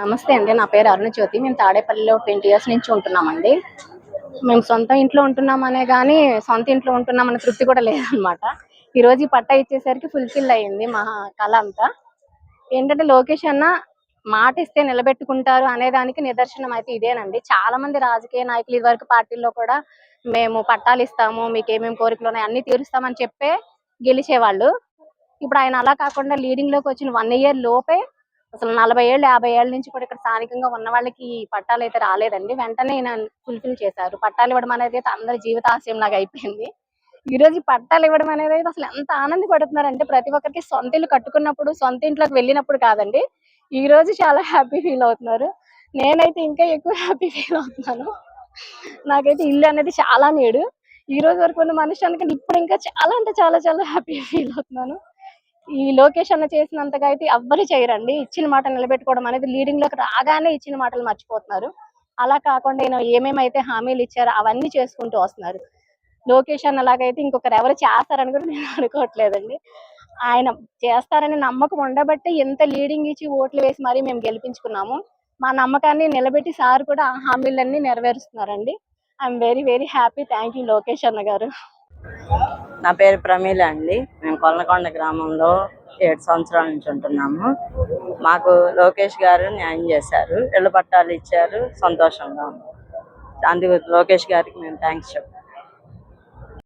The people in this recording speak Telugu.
నమస్తే అండి నా పేరు అరుణ జ్యోతి మేము తాడేపల్లిలో ట్వంటీ ఇయర్స్ నుంచి ఉంటున్నామండి. మేము సొంత ఇంట్లో ఉంటున్నామనే కానీ సొంత ఇంట్లో ఉంటున్నామనే తృప్తి కూడా లేదనమాట. ఈ రోజు ఈ పట్టా ఇచ్చేసరికి ఫుల్ఫిల్ అయ్యింది మా కళ అంతా. ఏంటంటే లోకేష్ అన్న మాట ఇస్తే నిలబెట్టుకుంటారు అనే దానికి నిదర్శనం అయితే ఇదేనండి. చాలా మంది రాజకీయ నాయకులు ఇదివరకు పార్టీల్లో కూడా మేము పట్టాలు ఇస్తాము మీకు ఏమేమి కోరికలు ఉన్నాయి అన్ని తీరుస్తామని చెప్పే గెలిచేవాళ్ళు. ఇప్పుడు ఆయన అలా కాకుండా లీడింగ్లోకి వచ్చిన వన్ ఇయర్ లోపే అసలు నలభై ఏళ్ళు యాభై ఏళ్ళ నుంచి కూడా ఇక్కడ స్థానికంగా ఉన్న వాళ్ళకి ఈ పట్టాలు అయితే రాలేదండి. వెంటనే ఫుల్ఫిల్ చేశారు. పట్టాలు ఇవ్వడం అనేది అయితే అందరి జీవితాశయం లాగా అయిపోయింది. ఈ రోజు పట్టాలు ఇవ్వడం అనేది అయితే అసలు ఎంత ఆనందపడుతున్నారంటే ప్రతి ఒక్కరికి సొంత ఇల్లు కట్టుకున్నప్పుడు సొంత ఇంట్లోకి వెళ్ళినప్పుడు కాదండి. ఈ రోజు చాలా హ్యాపీ ఫీల్ అవుతున్నారు. నేనైతే ఇంకా ఎక్కువ హ్యాపీ ఫీల్ అవుతున్నాను. నాకైతే ఇల్లు అనేది చాలా నేడు. ఈ రోజు వరకు ఉన్న మనిషి ఇప్పుడు ఇంకా చాలా అంటే చాలా చాలా హ్యాపీ ఫీల్ అవుతున్నాను. ఈ లోకేష్ అన్న చేసినంతగా అయితే ఎవ్వరు చేయరండి. ఇచ్చిన మాట నిలబెట్టుకోవడం అనేది లీడింగ్లోకి రాగానే ఇచ్చిన మాటలు మర్చిపోతున్నారు. అలా కాకుండా ఈయన ఏమేమైతే హామీలు ఇచ్చారో అవన్నీ చేసుకుంటూ వస్తున్నారు. లోకేష్ అన్న లాగైతే ఇంకొకరు ఎవరు చేస్తారని కూడా నేను అనుకోవట్లేదండి. ఆయన చేస్తారని నమ్మకం ఉండబట్టి ఎంత లీడింగ్ ఇచ్చి ఓట్లు వేసి మరీ మేము గెలిపించుకున్నాము. మా నమ్మకాన్ని నిలబెట్టి సార్ కూడా ఆ హామీలన్నీ నెరవేరుస్తున్నారండి. I'm very very happy thank you Lokesh అన్న గారు. నా పేరు ప్రమీల అండి. మేము కొల్లకొండ గ్రామంలో ఏడు సంవత్సరాల నుంచి ఉంటున్నాము. మాకు లోకేష్ గారు న్యాయం చేశారు. ఇళ్ళ పట్టాలు ఇచ్చారు. సంతోషంగా ఉంది. అందుకు లోకేష్ గారికి మేము థ్యాంక్స్ చెప్తాం